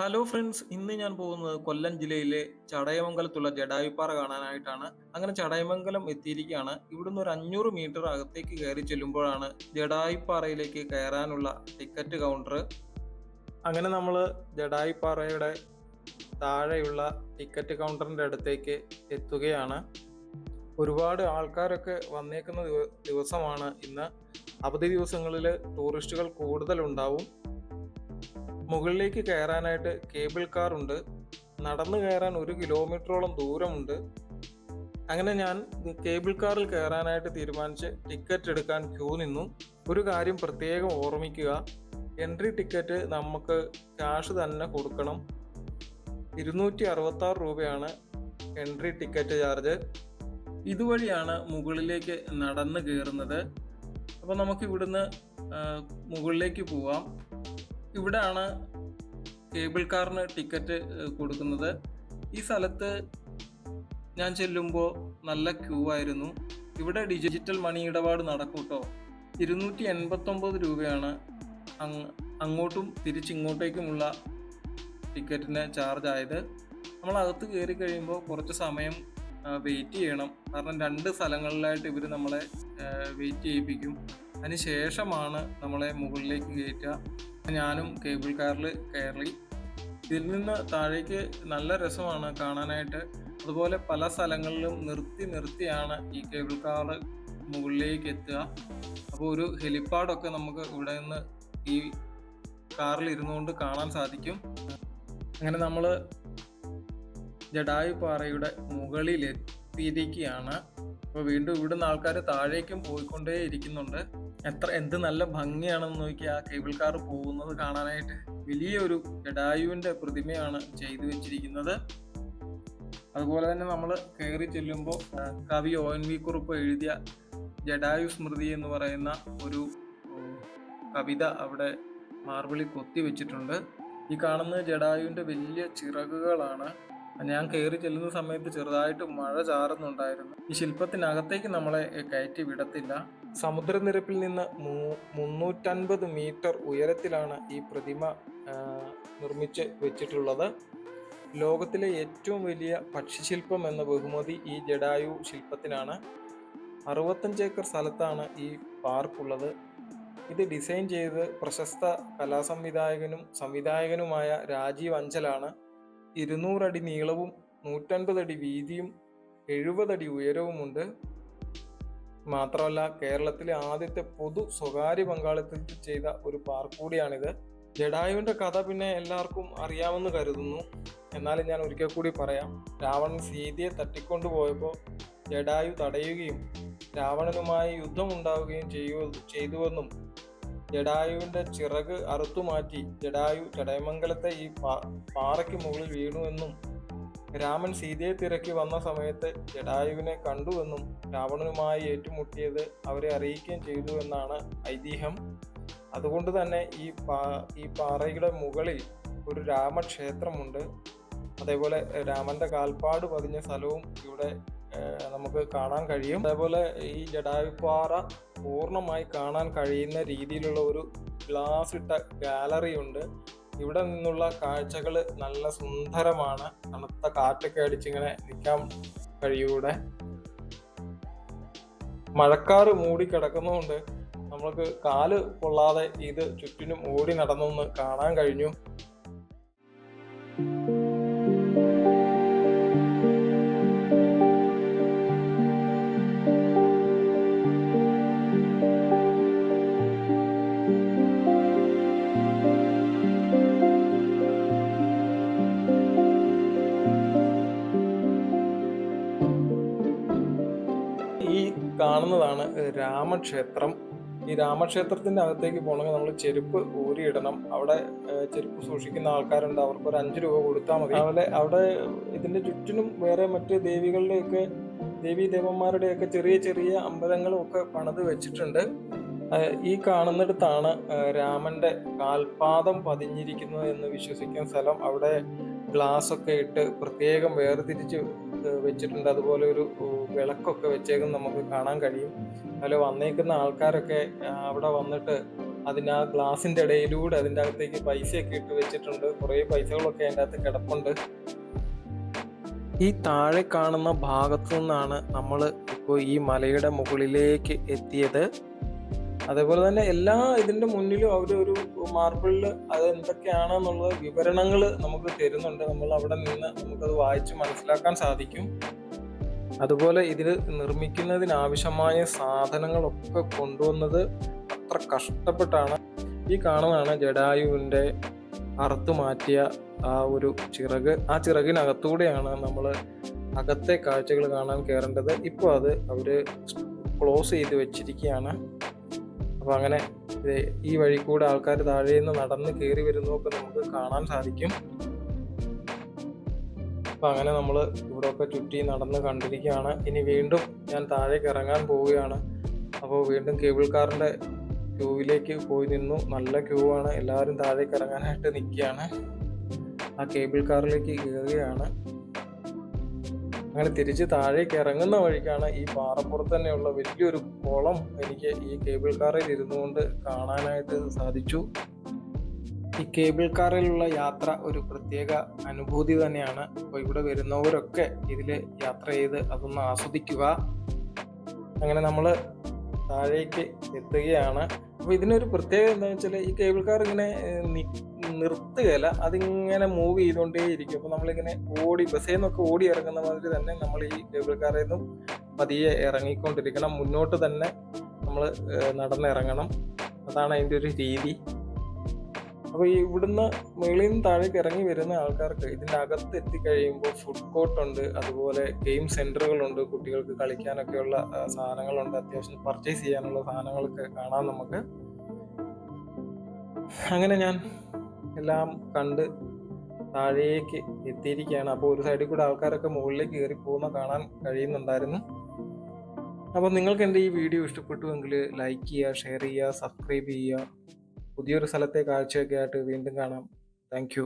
Hello friends ഇന്ന് ഞാൻ പോകുന്നത് കൊല്ലം ജില്ലയിലെ ചടയമംഗലത്തുള്ള ജഡായുപ്പാറ കാണാനായിട്ടാണ്. അങ്ങനെ ചടയമംഗലം എത്തിയിരിക്കുകയാണ്. ഇവിടുന്ന് ഒരു അഞ്ഞൂറ് മീറ്റർ അകത്തേക്ക് കയറി ചെല്ലുമ്പോഴാണ് ജഡായുപ്പാറയിലേക്ക് കയറാനുള്ള ടിക്കറ്റ് കൗണ്ടർ അങ്ങനെ നമ്മൾ ജഡായുപ്പാറയുടെ താഴെയുള്ള ടിക്കറ്റ് കൗണ്ടറിന്റെ അടുത്തേക്ക് എത്തുകയാണ്. ഒരുപാട് ആൾക്കാരൊക്കെ വന്നേക്കുന്ന ദിവ- ദിവസമാണ് ഇന്ന്. അവധി ദിവസങ്ങളിൽ ടൂറിസ്റ്റുകൾ കൂടുതലുണ്ടാവും. മുകളിലേക്ക് കയറാനായിട്ട് കേബിൾ കാർ ഉണ്ട്. നടന്നു കയറാൻ ഒരു കിലോമീറ്ററോളം ദൂരമുണ്ട്. അങ്ങനെ ഞാൻ കേബിൾ കാറിൽ കയറാനായിട്ട് തീരുമാനിച്ച് ടിക്കറ്റ് എടുക്കാൻ ക്യൂ നിന്നു. ഒരു കാര്യം പ്രത്യേകം ഓർമ്മിക്കുക. എൻട്രി ടിക്കറ്റ് നമുക്ക് ക്യാഷ് തന്നെ കൊടുക്കണം. ഇരുന്നൂറ്റി അറുപത്തി ആറ് രൂപയാണ് എൻട്രി ടിക്കറ്റ് ചാർജ്. ഇതുവഴിയാണ് മുകളിലേക്ക് നടന്ന് കയറുന്നത്. അപ്പോൾ നമുക്ക് ഇവിടുന്ന് മുകളിലേക്ക് പോവാം. ഇവിടാണ് കേബിൾ കാറിന് ടിക്കറ്റ് കൊടുക്കുന്നത്. ഈ സ്ഥലത്ത് ഞാൻ ചെല്ലുമ്പോൾ നല്ല ക്യൂ ആയിരുന്നു. ഇവിടെ ഡിജിറ്റൽ മണി ഇടപാട് നടക്കൂട്ടോ. കേട്ടോ ഇരുന്നൂറ്റി എൺപത്തൊമ്പത് രൂപയാണ് അങ്ങ് അങ്ങോട്ടും തിരിച്ചിങ്ങോട്ടേക്കുമുള്ള ടിക്കറ്റിന് ചാർജ് ആയത് നമ്മൾ അകത്ത് കയറി കഴിയുമ്പോൾ കുറച്ച് സമയം വെയിറ്റ് ചെയ്യണം. കാരണം രണ്ട് സ്ഥലങ്ങളിലായിട്ട് ഇവർ നമ്മളെ വെയിറ്റ് ചെയ്യിപ്പിക്കും. അതിന് ശേഷമാണ് നമ്മളെ മുകളിലേക്ക് കയറ്റുക ഞാനും കേബിൾ കാറിൽ കയറി. ഇതിൽ നിന്ന് താഴേക്ക് നല്ല രസമാണ് കാണാനായിട്ട്. അതുപോലെ പല സ്ഥലങ്ങളിലും നിർത്തി നിർത്തിയാണ് ഈ കേബിൾ കാർ മുകളിലേക്ക് എത്തുക. അപ്പോൾ ഒരു ഹെലിപ്പാഡൊക്കെ നമുക്ക് ഇവിടെ നിന്ന് ഈ കാറിൽ ഇരുന്നുകൊണ്ട് കാണാൻ സാധിക്കും. അങ്ങനെ നമ്മൾ ജഡായു പാറയുടെ മുകളിൽ എത്തിയിരിക്കുകയാണ് അപ്പോൾ വീണ്ടും ഇവിടുന്ന് ആൾക്കാർ താഴേക്കും പോയിക്കൊണ്ടേ ഇരിക്കുന്നുണ്ട് എത്ര എന്ത് നല്ല ഭംഗിയാണെന്ന് നോക്കി ആ കേബിൾ കാർ പോകുന്നത് കാണാനായിട്ട് വലിയൊരു ജഡായുവിന്റെ പ്രതിമയാണ് ചെയ്തു വെച്ചിരിക്കുന്നത്. അതുപോലെ തന്നെ നമ്മൾ കയറി ചെല്ലുമ്പോൾ കവി ഒ എൻ വി കുറുപ്പ് എഴുതിയ ജഡായു സ്മൃതി എന്ന് പറയുന്ന ഒരു കവിത അവിടെ മാർബിളിൽ കൊത്തി വെച്ചിട്ടുണ്ട്. ഈ കാണുന്ന ജഡായുവിന്റെ വലിയ ചിറകുകളാണ്. ഞാൻ കയറി ചെല്ലുന്ന സമയത്ത് ചെറുതായിട്ട് മഴ ചാറുന്നുണ്ടായിരുന്നു. ഈ ശില്പത്തിനകത്തേക്ക് നമ്മളെ കയറ്റി വിടത്തില്ല. സമുദ്രനിരപ്പിൽ നിന്ന് മൂ- മുന്നൂറ്റൻപത് മീറ്റർ ഉയരത്തിലാണ് ഈ പ്രതിമ നിർമ്മിച്ച് വെച്ചിട്ടുള്ളത്. ലോകത്തിലെ ഏറ്റവും വലിയ പക്ഷിശില്പം എന്ന ബഹുമതി ഈ ജഡായു ശില്പത്തിനാണ്. അറുപത്തഞ്ച് ഏക്കർ സ്ഥലത്താണ് ഈ പാർക്കുള്ളത്. ഇത് ഡിസൈൻ ചെയ്ത് പ്രശസ്ത കലാസംവിധായകനും സംവിധായകനുമായ രാജീവ് അഞ്ചലാണ്. ഇരുന്നൂറടി നീളവും നൂറ്റൻപത് അടി വീതിയും എഴുപതടി ഉയരവുമുണ്ട്. മാത്രമല്ല കേരളത്തിലെ ആദ്യത്തെ പൊതു സ്വകാര്യ പങ്കാളിത്തത്തിൽ ചെയ്ത ഒരു പാർക്ക് കൂടിയാണിത്. ജഡായുവിന്റെ കഥ പിന്നെ എല്ലാവർക്കും അറിയാമെന്ന് കരുതുന്നു. എന്നാലും ഞാൻ ഒരിക്കൽ കൂടി പറയാം രാവണൻ സീതയെ തട്ടിക്കൊണ്ടുപോയപ്പോൾ ജഡായു തടയുകയും രാവണനുമായി യുദ്ധമുണ്ടാവുകയും ചെയ്യൂ ചെയ്തുവെന്നും ജഡായുവിന്റെ ചിറക് അറുത്തുമാറ്റി ജഡായു ചടയമംഗലത്തെ ഈ പാറയ്ക്ക് മുകളിൽ വീണുവെന്നും രാമൻ സീതയെ തിരക്കി വന്ന സമയത്ത് ജഡായുവിനെ കണ്ടുവെന്നും രാവണനുമായി ഏറ്റുമുട്ടിയത് അവരെ അറിയിക്കുകയും ചെയ്തു എന്നാണ് ഐതിഹ്യം. അതുകൊണ്ട് തന്നെ ഈ പാ ഈ പാറയുടെ മുകളിൽ ഒരു രാമക്ഷേത്രമുണ്ട്. അതേപോലെ രാമന്റെ കാൽപ്പാട് പതിഞ്ഞ സ്ഥലവും ഇവിടെ നമുക്ക് കാണാൻ കഴിയും. അതേപോലെ ഈ ജഡായുപ്പാറ പൂർണമായി കാണാൻ കഴിയുന്ന രീതിയിലുള്ള ഒരു ഗ്ലാസ് ഇട്ട ഗാലറി ഉണ്ട്. ഇവിടെ നിന്നുള്ള കാഴ്ചകൾ നല്ല സുന്ദരമാണ്. തണുത്ത കാറ്റൊക്കെ അടിച്ചിങ്ങനെ നിൽക്കാൻ കഴിയൂടെ. മഴക്കാറ് മൂടിക്കിടക്കുന്നതുകൊണ്ട് നമ്മൾക്ക് കാൽ കൊള്ളാതെ ഇത് ചുറ്റിനും ഓടി നടന്നൊന്ന് കാണാൻ കഴിഞ്ഞു. കാണുന്നതാണ് രാമക്ഷേത്രം. ഈ രാമക്ഷേത്രത്തിന്റെ അകത്തേക്ക് പോകണമെങ്കിൽ നമ്മൾ ചെരുപ്പ് ഊരിയിടണം. അവിടെ ചെരുപ്പ് സൂക്ഷിക്കുന്ന ആൾക്കാരുണ്ട്. അവർക്ക് ഒരു അഞ്ച് രൂപ കൊടുത്താൽ മതി. അതുപോലെ അവിടെ ഇതിന്റെ ചുറ്റിനും വേറെ മറ്റ് ദേവികളുടെയൊക്കെ ദേവീ ദേവന്മാരുടെയൊക്കെ ചെറിയ ചെറിയ അമ്പലങ്ങളും ഒക്കെ പണിത് വെച്ചിട്ടുണ്ട്. ഈ കാണുന്നിടത്താണ് രാമന്റെ കാൽപാദം പതിഞ്ഞിരിക്കുന്നത് എന്ന് വിശ്വസിക്കുന്ന സ്ഥലം. അവിടെ ഗ്ലാസ് ഒക്കെ ഇട്ട് പ്രത്യേകം വേർതിരിച്ച് വെച്ചിട്ടുണ്ട്. അതുപോലെ ഒരു വിളക്കൊക്കെ വെച്ചേക്കും നമുക്ക് കാണാൻ കഴിയും. അതുപോലെ വന്നേക്കുന്ന ആൾക്കാരൊക്കെ അവിടെ വന്നിട്ട് അതിന് ആ ഗ്ലാസിന്റെ ഇടയിലൂടെ അതിന്റെ അകത്തേക്ക് പൈസയൊക്കെ ഇട്ട് വെച്ചിട്ടുണ്ട്. കുറേ പൈസകളൊക്കെ അതിന്റെ അകത്ത് കിടപ്പുണ്ട്. ഈ താഴെ കാണുന്ന ഭാഗത്തു നിന്നാണ് നമ്മൾ ഇപ്പോൾ ഈ മലയുടെ മുകളിലേക്ക് എത്തിയത്. അതേപോലെ തന്നെ എല്ലാ ഇതിന്റെ മുന്നിലും അവർ ഒരു മാർബിളിൽ അത് എന്തൊക്കെയാണെന്നുള്ള വിവരണങ്ങൾ നമുക്ക് തരുന്നുണ്ട്. നമ്മൾ അവിടെ നിന്ന് നമുക്കത് വായിച്ച് മനസ്സിലാക്കാൻ സാധിക്കും. അതുപോലെ ഇത് നിർമ്മിക്കുന്നതിനാവശ്യമായ സാധനങ്ങളൊക്കെ കൊണ്ടുവന്നത് അത്ര കഷ്ടപ്പെട്ടാണ്. ഈ കാണുന്നതാണ് ജഡായുവിന്റെ അറുത്തു മാറ്റിയ ആ ഒരു ചിറക്. ആ ചിറകിനകത്തൂടെയാണ് നമ്മൾ അകത്തെ കാഴ്ചകൾ കാണാൻ കയറേണ്ടത് ഇപ്പോൾ അത് അവർ ക്ലോസ് ചെയ്ത് വെച്ചിരിക്കുകയാണ്. അപ്പോൾ അങ്ങനെ ഈ വഴി കൂടെ ആൾക്കാർ താഴെ നിന്ന് നടന്ന് കയറി വരുന്നതൊക്കെ നമുക്ക് കാണാൻ സാധിക്കും. അപ്പം അങ്ങനെ നമ്മൾ ഇവിടെയൊക്കെ ചുറ്റി നടന്ന് കണ്ടിരിക്കുകയാണ്. ഇനി വീണ്ടും ഞാൻ താഴേക്ക് ഇറങ്ങാൻ പോവുകയാണ്. അപ്പോൾ വീണ്ടും കേബിൾ കാറിന്റെ ക്യൂവിലേക്ക് പോയി നിന്നു. നല്ല ക്യൂ ആണ്. എല്ലാവരും താഴേക്ക് ഇറങ്ങാനായിട്ട് നിൽക്കുകയാണ് ആ കേബിൾ കാറിലേക്ക് കയറുകയാണ് അങ്ങനെ തിരിച്ച് താഴേക്ക് ഇറങ്ങുന്ന വഴിക്കാണ് ഈ പാറപ്പുറത്ത് തന്നെയുള്ള വലിയൊരു കുളം എനിക്ക് ഈ കേബിൾ കാറിൽ ഇരുന്നു കൊണ്ട് കാണാനായിട്ട് സാധിച്ചു. ഈ കേബിൾ കാറിലുള്ള യാത്ര ഒരു പ്രത്യേക അനുഭൂതി തന്നെയാണ്. അപ്പോൾ ഇവിടെ വരുന്നവരൊക്കെ ഇതിൽ യാത്ര ചെയ്ത് അതൊന്ന് ആസ്വദിക്കുക. അങ്ങനെ നമ്മൾ താഴേക്ക് എത്തുകയാണ്. അപ്പോൾ ഇതിനൊരു പ്രത്യേകത എന്താണെന്ന് വെച്ചാൽ ഈ കേബിൾ കാർ ഇങ്ങനെ നിർത്തുകയല്ല അതിങ്ങനെ മൂവ് ചെയ്തുകൊണ്ടേ ഇരിക്കും. അപ്പോൾ നമ്മളിങ്ങനെ ഓടി ബസ്സിൽ നിന്നൊക്കെ ഓടി ഇറങ്ങുന്ന മാതിരി തന്നെ നമ്മൾ ഈ കേബിൾ കാറിൽ നിന്നും പതിയെ ഇറങ്ങിക്കൊണ്ടിരിക്കണം. മുന്നോട്ട് തന്നെ നമ്മൾ നടന്നിറങ്ങണം. അതാണ് അതിന്റെ ഒരു രീതി. അപ്പോൾ ഈ ഇവിടുന്ന് മുകളിൽ നിന്ന് താഴേക്ക് ഇറങ്ങി വരുന്ന ആൾക്കാർക്ക് ഇതിന്റെ അകത്ത് എത്തിക്കഴിയുമ്പോൾ ഫുഡ് കോർട്ട് ഉണ്ട് അതുപോലെ ഗെയിം സെന്ററുകളുണ്ട് കുട്ടികൾക്ക് കളിക്കാനൊക്കെയുള്ള സാധനങ്ങളുണ്ട് അത്യാവശ്യം പർച്ചേസ് ചെയ്യാനുള്ള സാധനങ്ങളൊക്കെ കാണാം നമുക്ക്. അങ്ങനെ ഞാൻ എല്ലാം കണ്ട് താഴേക്ക് എത്തിയിരിക്കുകയാണ്. അപ്പോൾ ഒരു സൈഡിൽ കൂടെ ആൾക്കാരൊക്കെ മുകളിലേക്ക് കയറി പോകുന്ന കാണാൻ കഴിയുന്നുണ്ടായിരുന്നു. അപ്പോൾ നിങ്ങൾക്ക് എന്റെ ഈ വീഡിയോ ഇഷ്ടപ്പെട്ടുവെങ്കിൽ ലൈക്ക് ചെയ്യുക ഷെയർ ചെയ്യുക സബ്സ്ക്രൈബ് ചെയ്യുക. പുതിയൊരു സ്ഥലത്തെ കാഴ്ചയൊക്കെ ആയിട്ട് വീണ്ടും കാണാം. താങ്ക്